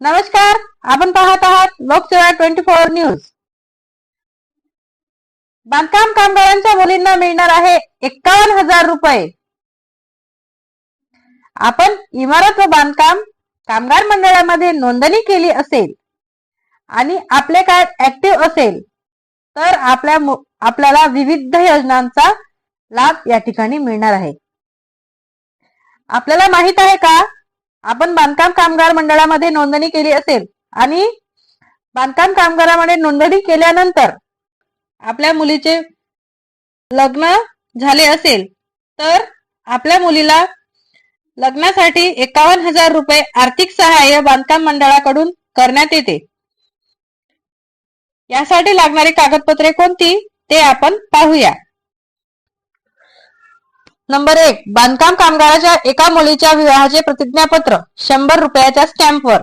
नमस्कार आपण पाहत आहात लोकसेवा ट्वेंटी फोर न्यूज. बांधकाम कामगारांच्या मुलींना मिळणार आहे एक्कावन्न हजार रुपये. आपण इमारत व बांधकाम कामगार मंडळामध्ये नोंदणी केली असेल आणि आपले कार्ड ऍक्टिव्ह असेल तर आपल्या आपल्याला विविध योजनांचा लाभ या ठिकाणी मिळणार आहे. आपल्याला माहीत आहे का? आपण बांधकाम कामगार मंडळामध्ये नोंदणी केली असेल आणि बांधकाम कामगारामध्ये नोंदणी केल्यानंतर आपल्या मुलीचे लग्न झाले असेल तर आपल्या मुलीला लग्नासाठी एकावन्न हजार रुपये आर्थिक सहाय्य बांधकाम मंडळाकडून करण्यात येते. यासाठी लागणारी कागदपत्रे कोणती? ते आपण पाहूया. नंबर एक बांधकाम कामगाराच्या एका मुलीच्या विवाहाचे प्रतिज्ञापत्र शंभर रुपयाच्या स्टॅम्पवर.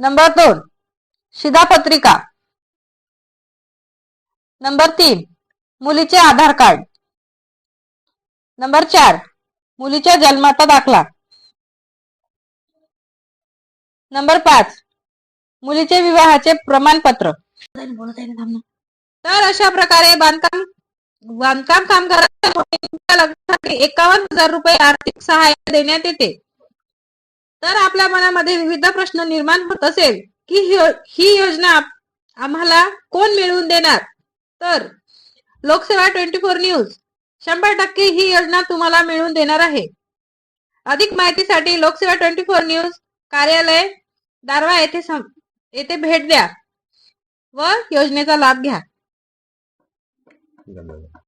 नंबर दोन शिधापत्रिका. नंबर तीन मुलीचे आधार कार्ड. नंबर चार मुलीच्या जन्माचा दाखला. नंबर पाच. मुलीचे विवाहाचे प्रमाणपत्र. तर अशा प्रकारे बांधकाम बांधकाम कामगारांच्या लग्नासाठी एकावन्न हजार रुपये आर्थिक सहाय्य देण्यात येते. तर आपल्या मनामध्ये विविध प्रश्न निर्माण होत असेल की ही ही योजना आम्हाला कोण मिळवून देणार? तर लोकसेवा ट्वेंटी फोर न्यूज शंभर टक्के ही योजना तुम्हाला मिळवून देणार आहे. अधिक माहितीसाठी लोकसेवा ट्वेंटी फोर न्यूज कार्यालय दारवा येथे येथे भेट द्या व योजनेचा लाभ घ्या. धन्यवाद.